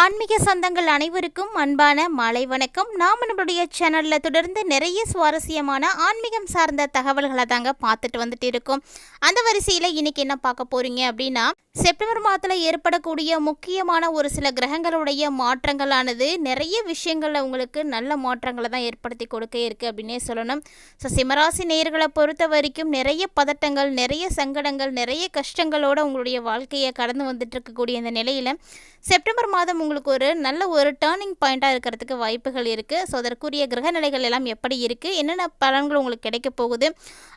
ஆன்மீக சொந்தங்கள் அனைவருக்கும் அன்பான மாலை வணக்கம். நாம் நம்மளுடைய சேனலில் தொடர்ந்து நிறைய சுவாரஸ்யமான ஆன்மீகம் சார்ந்த தகவல்களை தாங்க பார்த்துட்டு வந்துட்டு இருக்கோம். அந்த வரிசையில் இன்னைக்கு என்ன பார்க்க போறீங்க அப்படின்னா செப்டம்பர் மாதத்தில் ஏற்படக்கூடிய முக்கியமான ஒரு சில கிரகங்களுடைய மாற்றங்களானது நிறைய விஷயங்களில் உங்களுக்கு நல்ல மாற்றங்களை தான் ஏற்படுத்தி கொடுக்க இருக்கு அப்படின்னே சொல்லணும். ஸோ சிம்மராசி நேயர்களை பொறுத்த வரைக்கும் நிறைய பதட்டங்கள் நிறைய சங்கடங்கள் நிறைய கஷ்டங்களோடு உங்களுடைய வாழ்க்கையை கடந்து வந்துட்டு இருக்கக்கூடிய இந்த நிலையில் செப்டம்பர் மாதம் உங்களுக்கு ஒரு நல்ல ஒரு டேர்னிங் பாயிண்ட்டாக இருக்கிறதுக்கு வாய்ப்புகள் இருக்குது ஸோ அதற்குரிய கிரக நிலைகள் எல்லாம் எப்படி இருக்குது என்னென்ன பலன்கள் உங்களுக்கு கிடைக்க போகுது?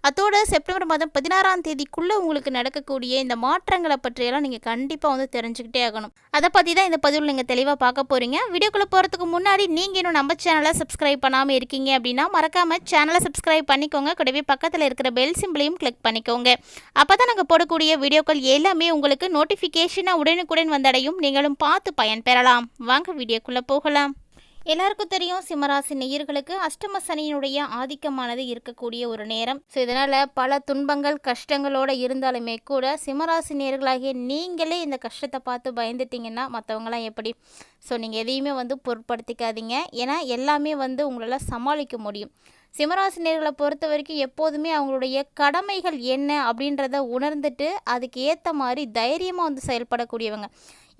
அதோட செப்டம்பர் மாதம் பதினாறாம் தேதிக்குள்ளே உங்களுக்கு நடக்கக்கூடிய இந்த மாற்றங்களை பற்றியெல்லாம் நீங்கள் கண்டிப்பாக வந்து தெரிஞ்சுக்கிட்டே ஆகணும். அதை பற்றி தான் இந்த பதிவில் நீங்கள் தெளிவாக பார்க்க போகிறீங்க வீடியோக்குள்ளே போகிறதுக்கு முன்னாடி நீங்கள் இன்னும் நம்ம சேனலை சப்ஸ்கிரைப் பண்ணாமல் இருக்கீங்க அப்படின்னா மறக்காமல் சேனலை சப்ஸ்கிரைப் பண்ணிக்கோங்க. கூடவே பக்கத்தில் இருக்கிற பெல் சிம்பிளையும் கிளிக் பண்ணிக்கோங்க. அப்போ தான் நாங்கள் போடக்கூடிய வீடியோக்கள் எல்லாமே உங்களுக்கு நோட்டிஃபிகேஷனாக உடனுக்குடன் வந்தடையும். நீங்களும் பார்த்து பெறலாம் வாங்க வீடியோக்குள்ளே போகலாம். எல்லாருக்கும் தெரியும் சிம்மராசி நேயர்களுக்கு அஷ்டம சனியினுடைய ஆதிக்கமானது இருக்கக்கூடிய ஒரு நேரம். ஸோ இதனால் பல துன்பங்கள் கஷ்டங்களோடு இருந்தாலுமே கூட சிம்மராசி நேயர்களாகிய நீங்களே இந்த கஷ்டத்தை பார்த்து பயந்துட்டீங்கன்னா மற்றவங்களாம் எப்படி? ஸோ நீங்கள் எதையுமே வந்து பொருட்படுத்திக்காதீங்க. ஏன்னா எல்லாமே வந்து உங்களால் சமாளிக்க முடியும். சிம்மராசினியர்களை பொறுத்த வரைக்கும் எப்போதுமே அவங்களுடைய கடமைகள் என்ன அப்படின்றத உணர்ந்துட்டு அதுக்கு ஏற்ற மாதிரி தைரியமாக வந்து செயல்படக்கூடியவங்க.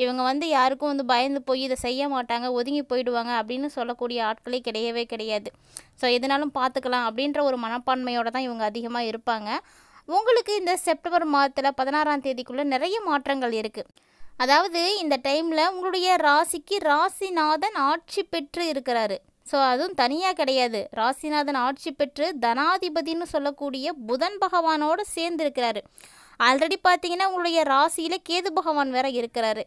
இவங்க வந்து யாருக்கும் வந்து பயந்து போய் இதை செய்ய மாட்டாங்க ஒதுங்கி போயிடுவாங்க அப்படின்னு சொல்லக்கூடிய ஆட்களே கிடையவே கிடையாது. ஸோ எதுனாலும் பார்த்துக்கலாம் அப்படின்ற ஒரு மனப்பான்மையோடு தான் இவங்க அதிகமாக இருப்பாங்க. உங்களுக்கு இந்த செப்டம்பர் மாதத்தில் பதினாறாம் தேதிக்குள்ளே நிறைய மாற்றங்கள் இருக்குது அதாவது இந்த டைமில் உங்களுடைய ராசிக்கு ராசிநாதன் ஆட்சி பெற்று இருக்கிறாரு. ஸோ அதுவும் தனியாக கிடையாது. ராசிநாதன் ஆட்சி பெற்று தனாதிபதினு சொல்லக்கூடிய புதன் பகவானோடு சேர்ந்திருக்கிறாரு. ஆல்ரெடி பார்த்தீங்கன்னா உங்களுடைய ராசியில் கேது பகவான் வேற இருக்கிறாரு.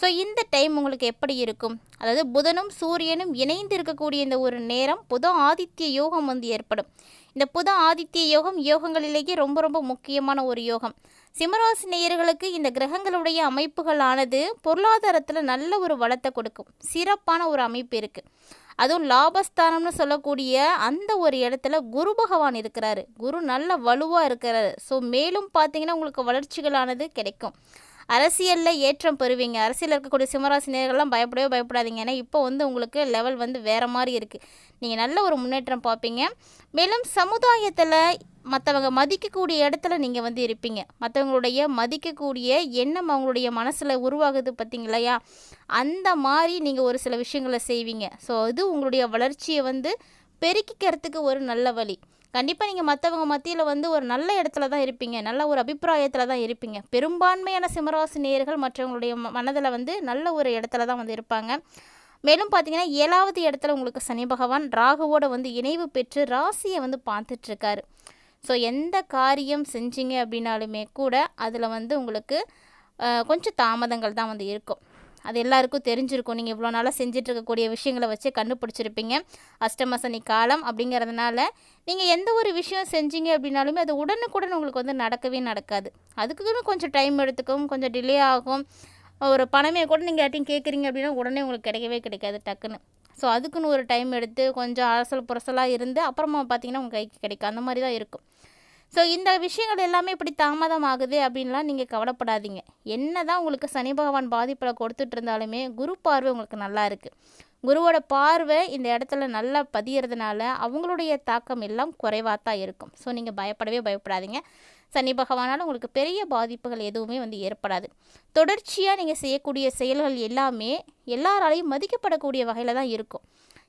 ஸோ இந்த டைம் உங்களுக்கு எப்படி இருக்கும்? அதாவது புதனும் சூரியனும் இணைந்து இருக்கக்கூடிய இந்த ஒரு நேரம் புத ஆதித்ய யோகம் வந்து ஏற்படும். இந்த புத ஆதித்ய யோகம் யோகங்களிலேயே ரொம்ப ரொம்ப முக்கியமான ஒரு யோகம். சிம்மராசி நேயர்களுக்கு இந்த கிரகங்களுடைய அமைப்புகளானது பொருளாதாரத்தில் நல்ல ஒரு வளத்தை கொடுக்கும். சிறப்பான ஒரு அமைப்பு இருக்குது அதுவும் லாபஸ்தானம்னு சொல்லக்கூடிய அந்த ஒரு இடத்துல குரு பகவான் இருக்கிறாரு. குரு நல்ல வலுவாக இருக்கிறாரு. ஸோ மேலும் பார்த்தீங்கன்னா உங்களுக்கு வளர்ச்சிகளானது கிடைக்கும். அரசியலில் ஏற்றம் பெறுவீங்க. அரசியலில் இருக்கக்கூடிய சிம்மராசி நேர்கள்லாம் பயப்படவே பயப்படாதீங்க. ஏன்னா இப்போ வந்து உங்களுக்கு லெவல் வந்து வேறு மாதிரி இருக்குது நீங்கள் நல்ல ஒரு முன்னேற்றம் பார்ப்பீங்க. மேலும் சமுதாயத்தில் மற்றவங்க மதிக்கக்கூடிய இடத்துல நீங்கள் வந்து இருப்பீங்க. மற்றவங்களுடைய மதிக்கக்கூடிய எண்ணம் அவங்களுடைய மனசில் உருவாகுது பார்த்தீங்களையா அந்த மாதிரி நீங்கள் ஒரு சில விஷயங்களை செய்வீங்க. ஸோ அது உங்களுடைய வளர்ச்சியை வந்து பெருக்கிக்கிறதுக்கு ஒரு நல்ல வழி. கண்டிப்பாக நீங்கள் மற்றவங்க மத்தியில் வந்து ஒரு நல்ல இடத்துல தான் இருப்பீங்க. நல்ல ஒரு அபிப்பிராயத்தில் தான் இருப்பீங்க. பெரும்பான்மையான சிம்மராசி நேயர்கள் மற்றவங்களுடைய மனதில் வந்து நல்ல ஒரு இடத்துல தான் வந்து இருப்பாங்க. மேலும் பார்த்தீங்கன்னா ஏழாவது இடத்துல உங்களுக்கு சனி பகவான் ராகுவோட வந்து இணைவு பெற்று ராசியை வந்து பார்த்துட்ருக்காரு. ஸோ எந்த காரியம் செஞ்சீங்க அப்படின்னாலுமே கூட அதில் வந்து உங்களுக்கு கொஞ்சம் தாமதங்கள் தான் வந்து இருக்கும். அது எல்லாருக்கும் தெரிஞ்சிருக்கும். நீங்கள் இவ்வளோ நாளாக செஞ்சிட்ருக்கக்கூடிய விஷயங்களை வச்சு கண்டுபிடிச்சிருப்பீங்க. அஷ்டமசனி காலம் அப்படிங்கிறதுனால நீங்கள் எந்த ஒரு விஷயம் செஞ்சீங்க அப்படின்னாலுமே அது உடனுக்குடன் உங்களுக்கு வந்து நடக்கவே நடக்காது. அதுக்குன்னு கொஞ்சம் டைம் எடுத்துக்கும் கொஞ்சம் டிலே ஆகும். ஒரு பணமே கூட நீங்கள் யார்ட்டையும் கேட்குறீங்க அப்படின்னா உடனே உங்களுக்கு கிடைக்கவே கிடைக்காது டக்குன்னு. ஸோ அதுக்குன்னு ஒரு டைம் எடுத்து கொஞ்சம் அரசல் புரசலாக இருந்து அப்புறமா பார்த்தீங்கன்னா உங்கள் கைக்கு கிடைக்கும். அந்த மாதிரி தான் இருக்கும். ஸோ இந்த விஷயங்கள் எல்லாமே இப்படி தாமதம் ஆகுது அப்படின்லாம் நீங்கள் கவலைப்படாதீங்க. என்ன தான் உங்களுக்கு சனி பகவான் பாதிப்பில் கொடுத்துட்டு இருந்தாலுமே குரு பார்வை உங்களுக்கு நல்லா இருக்குது குருவோட பார்வை இந்த இடத்துல நல்லா பதியறதுனால அவங்களுடைய தாக்கம் எல்லாம் குறைவாக தான் இருக்கும். ஸோ நீங்கள் பயப்படவே பயப்படாதீங்க. சனி பகவானால் உங்களுக்கு பெரிய பாதிப்புகள் எதுவுமே வந்து ஏற்படாது. தொடர்ச்சியாக நீங்கள் செய்யக்கூடிய செயல்கள் எல்லாமே எல்லாராலையும் மதிக்கப்படக்கூடிய வகையில் தான் இருக்கும்.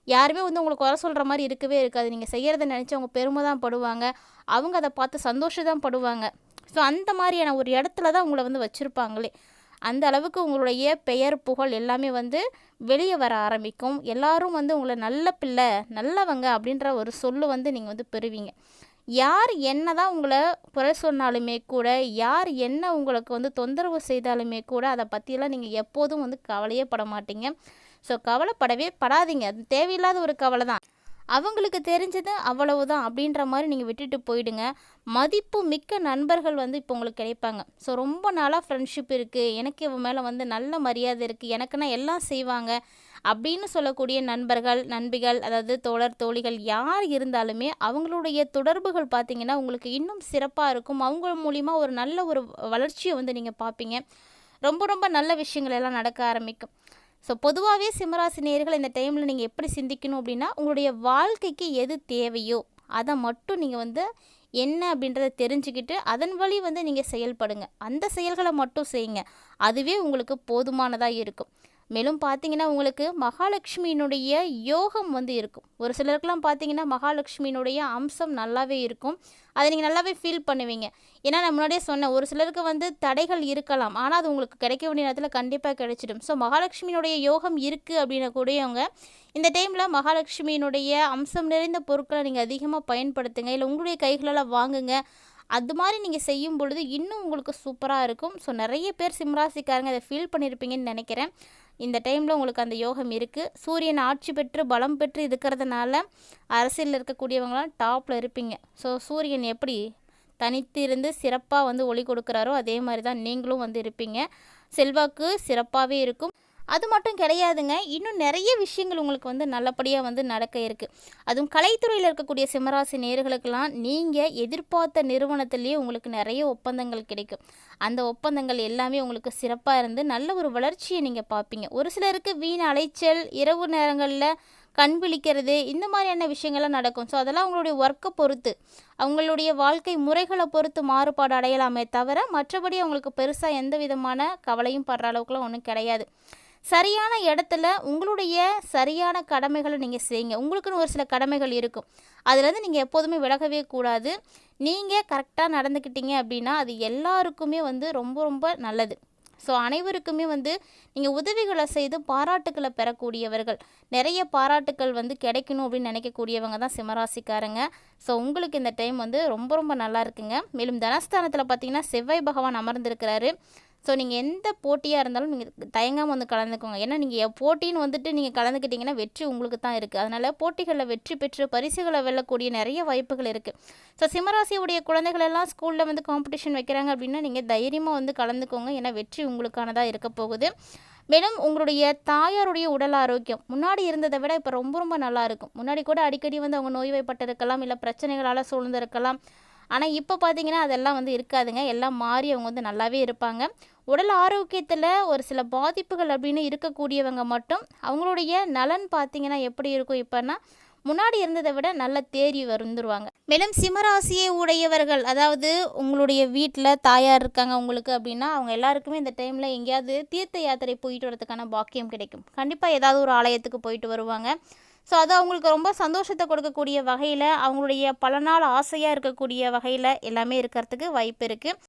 யாருமே வந்து உங்களுக்கு குறை சொல்கிற மாதிரி இருக்கவே இருக்காது. நீங்கள் செய்கிறத நினச்சி அவங்க பெருமை தான் படுவாங்க. அவங்க அதை பார்த்து சந்தோஷம் தான் படுவாங்க. ஸோ அந்த மாதிரியான ஒரு இடத்துல தான் உங்களை வந்து வச்சுருப்பாங்களே. அந்த அளவுக்கு உங்களுடைய பெயர் புகழ் எல்லாமே வந்து வெளியே வர ஆரம்பிக்கும். எல்லாரும் வந்து உங்களை நல்ல பிள்ளை நல்லவங்க அப்படின்ற ஒரு சொல்லு வந்து நீங்கள் வந்து பெறுவீங்க. யார் என்ன தான் உங்களை குறை சொன்னாலுமே கூட யார் என்ன உங்களுக்கு வந்து தொந்தரவு செய்தாலுமே கூட அதை பற்றியெல்லாம் நீங்கள் எப்போதும் வந்து கவலையே பட மாட்டீங்க. ஸோ கவலைப்படவே படாதீங்க. அது தேவையில்லாத ஒரு கவலை தான் அவங்களுக்கு தெரிஞ்சது அவ்வளவுதான் அப்படின்ற மாதிரி நீங்கள் விட்டுட்டு போயிடுங்க. மதிப்பு மிக்க நண்பர்கள் வந்து இப்போ உங்களுக்கு கிடைப்பாங்க. ஸோ ரொம்ப நாளாக ஃப்ரெண்ட்ஷிப் இருக்குது எனக்கு இவன் மேலே வந்து நல்ல மரியாதை இருக்குது எனக்குன்னா எல்லாம் செய்வாங்க அப்படின்னு சொல்லக்கூடிய நண்பர்கள் நண்பிகள் அதாவது தோழர் தோழிகள் யார் இருந்தாலுமே அவங்களுடைய தொடர்புகள் பார்த்திங்கன்னா உங்களுக்கு இன்னும் சிறப்பாக இருக்கும். அவங்க மூலிமா ஒரு நல்ல ஒரு வளர்ச்சியை வந்து நீங்கள் பார்ப்பீங்க ரொம்ப ரொம்ப நல்ல விஷயங்கள் எல்லாம் நடக்க ஆரம்பிக்கும். ஸோ பொதுவாகவே சிம்மராசி நேர்கள் இந்த டைமில் நீங்கள் எப்படி சிந்திக்கணும் அப்படின்னா உங்களுடைய வாழ்க்கைக்கு எது தேவையோ அதை மட்டும் நீங்கள் வந்து என்ன அப்படின்றத தெரிஞ்சுக்கிட்டு அதன் வழி வந்து நீங்கள் செயல்படுங்க. அந்த செயல்களை மட்டும் செய்யுங்க. அதுவே உங்களுக்கு போதுமானதாக இருக்கும். மேலும் பார்த்தீங்கன்னா உங்களுக்கு மகாலட்சுமியினுடைய யோகம் வந்து இருக்கும். ஒரு சிலருக்குலாம் பார்த்தீங்கன்னா மகாலட்சுமியினுடைய அம்சம் நல்லாவே இருக்கும். அதை நீங்கள் நல்லாவே ஃபீல் பண்ணுவீங்க. ஏன்னா நான் முன்னாடியே சொன்னேன் ஒரு சிலருக்கு வந்து தடைகள் இருக்கலாம். ஆனால் அது உங்களுக்கு கிடைக்க வேண்டிய நேரத்தில் கண்டிப்பாக கிடைச்சிடும். ஸோ மகாலட்சுமியினுடைய யோகம் இருக்குது அப்படின்னு கூடியவங்க இந்த டைமில் மகாலட்சுமியினுடைய அம்சம் நிறைந்த பொருட்களை நீங்கள் அதிகமாக பயன்படுத்துங்க. இல்லை உங்களுடைய கைகளால் வாங்குங்க. அது மாதிரி நீங்கள் செய்யும் பொழுது இன்னும் உங்களுக்கு சூப்பராக இருக்கும். ஸோ நிறைய பேர் சிம்ராசிக்காரங்க அதை ஃபீல் பண்ணியிருப்பீங்கன்னு நினைக்கிறேன். இந்த டைமில் உங்களுக்கு அந்த யோகம் இருக்குது சூரியன் ஆட்சி பெற்று பலம் பெற்று இருக்கிறதுனால அரசியலில் இருக்கக்கூடியவங்களாம் டாப்பில் இருப்பீங்க. ஸோ சூரியன் எப்படி தனித்து இருந்து சிறப்பாக வந்து ஒளி கொடுக்குறாரோ அதே மாதிரி தான் நீங்களும் வந்து இருப்பீங்க. செல்வாக்கு சிறப்பாகவே இருக்கும். அது மட்டும் கிடையாதுங்க. இன்னும் நிறைய விஷயங்கள் உங்களுக்கு வந்து நல்லபடியாக வந்து நடக்க இருக்குது அதுவும் கலைத்துறையில் இருக்கக்கூடிய சிம்மராசி நேர்களுக்கெல்லாம் நீங்கள் எதிர்பார்த்த நிறுவனத்திலேயே உங்களுக்கு நிறைய ஒப்பந்தங்கள் கிடைக்கும். அந்த ஒப்பந்தங்கள் எல்லாமே உங்களுக்கு சிறப்பாக இருந்து நல்ல ஒரு வளர்ச்சியை நீங்கள் பார்ப்பீங்க. ஒரு சிலருக்கு வீண் அலைச்சல் இரவு நேரங்களில் கண் விழிக்கிறது இந்த மாதிரியான விஷயங்கள்லாம் நடக்கும். ஸோ அதெல்லாம் அவங்களுடைய ஒர்க்கை பொறுத்து அவங்களுடைய வாழ்க்கை முறைகளை பொறுத்து மாறுபாடு அடையலாமே தவிர மற்றபடி அவங்களுக்கு பெருசாக எந்த விதமான கவலையும் படுற அளவுக்குலாம் ஒன்றும் கிடையாது. சரியான இடத்துல உங்களுடைய சரியான கடமைகளை நீங்கள் செய்யுங்க. உங்களுக்குன்னு ஒரு சில கடமைகள் இருக்கும். அதுலேருந்து நீங்கள் எப்போதுமே விலகவே கூடாது. நீங்கள் கரெக்டாக நடந்துக்கிட்டீங்க அப்படின்னா அது எல்லாருக்குமே வந்து ரொம்ப ரொம்ப நல்லது. ஸோ அனைவருக்குமே வந்து நீங்கள் உதவிகளை செய்து பாராட்டுக்களை பெறக்கூடியவர்கள். நிறைய பாராட்டுக்கள் வந்து கிடைக்கணும் அப்படின்னு நினைக்கக்கூடியவங்க தான் சிம்மராசிக்காரங்க. ஸோ உங்களுக்கு இந்த டைம் வந்து ரொம்ப ரொம்ப நல்லா இருக்குங்க. மேலும் தனஸ்தானத்தில் பார்த்தீங்கன்னா செவ்வாய் பகவான் அமர்ந்திருக்கிறாரு. ஸோ நீங்கள் எந்த போட்டியாக இருந்தாலும் நீங்கள் தயங்காமல் வந்து கலந்துக்கோங்க. ஏன்னா நீங்கள் போட்டின்னு வந்துட்டு நீங்கள் கலந்துக்கிட்டிங்கன்னா வெற்றி உங்களுக்கு தான் இருக்குது அதனால் போட்டிகளில் வெற்றி பெற்று பரிசுகளை வெல்லக்கூடிய நிறைய வாய்ப்புகள் இருக்குது ஸோ சிம்மராசியுடைய குழந்தைகள் எல்லாம் ஸ்கூலில் வந்து காம்படிஷன் வைக்கிறாங்க அப்படின்னா நீங்கள் தைரியமாக வந்து கலந்துக்கோங்க. ஏன்னா வெற்றி உங்களுக்கானதாக இருக்க போகுது. மேலும் உங்களுடைய தாயாருடைய உடல் ஆரோக்கியம். முன்னாடி இருந்ததை விட இப்போ ரொம்ப ரொம்ப நல்லா இருக்கும். முன்னாடி கூட அடிக்கடி வந்து அவங்க நோய்வாய்ப்பட்டிருக்கலாம் இல்லை பிரச்சனைகளால் சூழ்ந்திருக்கலாம். ஆனால் இப்போ பார்த்தீங்கன்னா அதெல்லாம் வந்து இருக்காதுங்க. எல்லாம் மாறி அவங்க வந்து நல்லாவே இருப்பாங்க. உடல் ஆரோக்கியத்தில் ஒரு சில பாதிப்புகள் அப்படின்னு இருக்கக்கூடியவங்க மட்டும் அவங்களுடைய நலன் பார்த்தீங்கன்னா எப்படி இருக்கும்? இப்போன்னா முன்னாடி இருந்ததை விட நல்ல தேறி வந்துருவாங்க. மேலும் சிம்மராசியை உடையவர்கள் அதாவது உங்களுடைய வீட்டில் தாயார் இருக்காங்க உங்களுக்கு அப்படின்னா அவங்க எல்லாருக்குமே இந்த டைமில் எங்கேயாவது தீர்த்த யாத்திரை போயிட்டு வரதுக்கான பாக்கியம் கிடைக்கும். கண்டிப்பாக ஏதாவது ஒரு ஆலயத்துக்கு போயிட்டு வருவாங்க. ஸோ அது அவங்களுக்கு ரொம்ப சந்தோஷத்தை கொடுக்கக்கூடிய வகையில் அவங்களுடைய பல நாள் ஆசையாக இருக்கக்கூடிய வகையில் எல்லாமே இருக்கிறதுக்கு வாய்ப்பு இருக்குது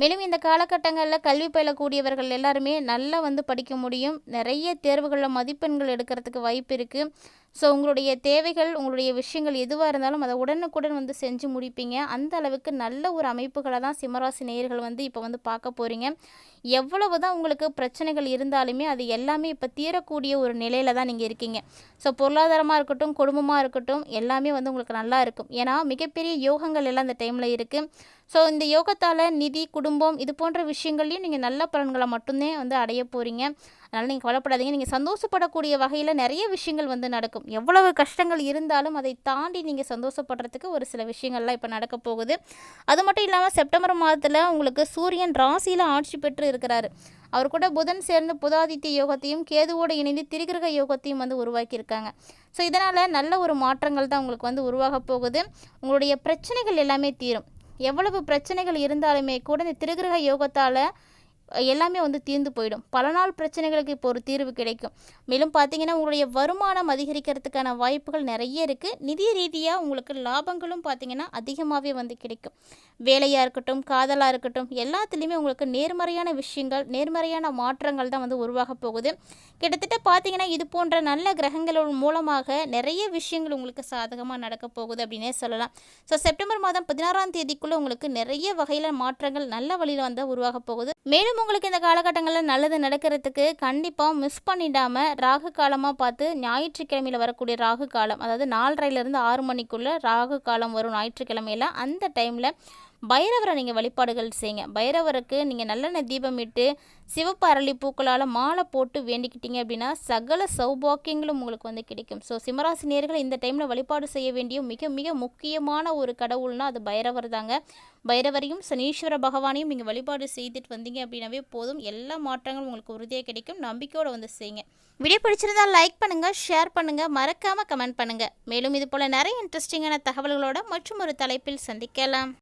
மேலும் இந்த காலகட்டங்களில் கல்வி பயிலக்கூடியவர்கள் எல்லாருமே நல்லா வந்து படிக்க முடியும். நிறைய தேர்வுகளில் மதிப்பெண்கள் எடுக்கிறதுக்கு வாய்ப்பு இருக்குது ஸோ உங்களுடைய தேவைகள் உங்களுடைய விஷயங்கள் எதுவாக இருந்தாலும் அதை உடனுக்குடன் வந்து செஞ்சு முடிப்பீங்க. அந்த அளவுக்கு நல்ல ஒரு அமைப்புகளை தான் சிம்மராசி நேயர்கள் வந்து இப்போ வந்து பார்க்க போகிறீங்க எவ்வளவு தான் உங்களுக்கு பிரச்சனைகள் இருந்தாலுமே அது எல்லாமே இப்போ தீரக்கூடிய ஒரு நிலையில தான் நீங்கள் இருக்கீங்க. ஸோ பொருளாதாரமாக இருக்கட்டும் குடும்பமாக இருக்கட்டும் எல்லாமே வந்து உங்களுக்கு நல்லா இருக்கும். ஏன்னா மிகப்பெரிய யோகங்கள் எல்லாம் அந்த டைமில் இருக்குது ஸோ இந்த யோகத்தால் நிதி குடும்பம் இது போன்ற விஷயங்கள்லையும் நீங்கள் நல்ல பலன்களை மட்டுமே வந்து அடைய போகிறீங்க அதனால் நீங்கள் கவலைப்படாதீங்க. நீங்கள் சந்தோஷப்படக்கூடிய வகையில் நிறைய விஷயங்கள் வந்து நடக்கும். எவ்வளவு கஷ்டங்கள் இருந்தாலும் அதை தாண்டி நீங்கள் சந்தோஷப்படுறதுக்கு ஒரு சில விஷயங்கள்லாம் இப்போ நடக்க போகுது. அது மட்டும் இல்லாமல் செப்டம்பர் மாதத்தில் உங்களுக்கு சூரியன் ராசியில் ஆட்சி பெற்று இருக்கிறாரு. அவர் கூட புதன் சேர்ந்து புதாதித்ய யோகத்தையும் கேதுவோடு இணைந்து திரிகிரக யோகத்தையும் வந்து உருவாக்கியிருக்காங்க. ஸோ இதனால் நல்ல ஒரு மாற்றங்கள் தான் உங்களுக்கு வந்து உருவாக போகுது. உங்களுடைய பிரச்சனைகள் எல்லாமே தீரும். எவ்வளவு பிரச்சனைகள் இருந்தாலுமே கூட இந்த திருகிரக யோகத்தால் எல்லாமே வந்து தீர்ந்து போயிடும். பல நாள் பிரச்சனைகளுக்கு இப்போ ஒரு தீர்வு கிடைக்கும். மேலும் பார்த்தீங்கன்னா உங்களுடைய வருமானம் அதிகரிக்கிறதுக்கான வாய்ப்புகள் நிறைய இருக்குது நிதி ரீதியாக உங்களுக்கு லாபங்களும் பார்த்தீங்கன்னா அதிகமாகவே வந்து கிடைக்கும். வேலையாக இருக்கட்டும் காதலாக இருக்கட்டும் எல்லாத்துலேயுமே உங்களுக்கு நேர்மறையான விஷயங்கள் நேர்மறையான மாற்றங்கள் தான் வந்து உருவாக போகுது. கிட்டத்தட்ட பார்த்தீங்கன்னா இது போன்ற நல்ல கிரகங்கள் மூலமாக நிறைய விஷயங்கள் உங்களுக்கு சாதகமாக நடக்க போகுது அப்படின்னே சொல்லலாம். ஸோ செப்டம்பர் மாதம் பதினாறாம் தேதிக்குள்ளே உங்களுக்கு நிறைய வகையில் மாற்றங்கள் நல்ல வழியில் வந்து உருவாக போகுது. மேலும் உங்களுக்கு இந்த காலகட்டங்களில் நல்லது நடக்கிறதுக்கு கண்டிப்பாக மிஸ் பண்ணிடாமல் ராகு காலமாக பார்த்து ஞாயிற்றுக்கிழமையில் வரக்கூடிய ராகு காலம் அதாவது நாலரைலேருந்து ஆறு மணிக்குள்ளே ராகு காலம் வரும் ஞாயிற்றுக்கிழமையில் அந்த டைமில் பைரவரை நீங்கள் வழிபாடுகள் செய்யுங்க. பைரவருக்கு நீங்கள் நல்லெண்ணெய் தீபம் இட்டு சிவப்பு அரளி பூக்களால் மாலை போட்டு வேண்டிக்கிட்டீங்க அப்படின்னா சகல சௌபாக்கியங்களும் உங்களுக்கு வந்து கிடைக்கும். ஸோ சிம்மராசி இந்த டைமில் வழிபாடு செய்ய வேண்டிய மிக மிக முக்கியமான ஒரு கடவுள்னா அது பைரவர் தாங்க. பைரவரையும் சனீஸ்வர பகவானையும் நீங்கள் வழிபாடு செய்துட்டு வந்தீங்க அப்படின்னாவே போதும். எல்லா மாற்றங்களும் உங்களுக்கு உறுதியாக கிடைக்கும். நம்பிக்கையோடு வந்து செய்யுங்க. வீடியோ பிடிச்சிருந்தா லைக் பண்ணுங்கள் ஷேர் பண்ணுங்கள் மறக்காமல் கமெண்ட் பண்ணுங்கள் மேலும் இது போல் நிறைய இன்ட்ரெஸ்டிங்கான தகவல்களோட மற்றும் ஒரு தலைப்பில் சந்திக்கலாம்.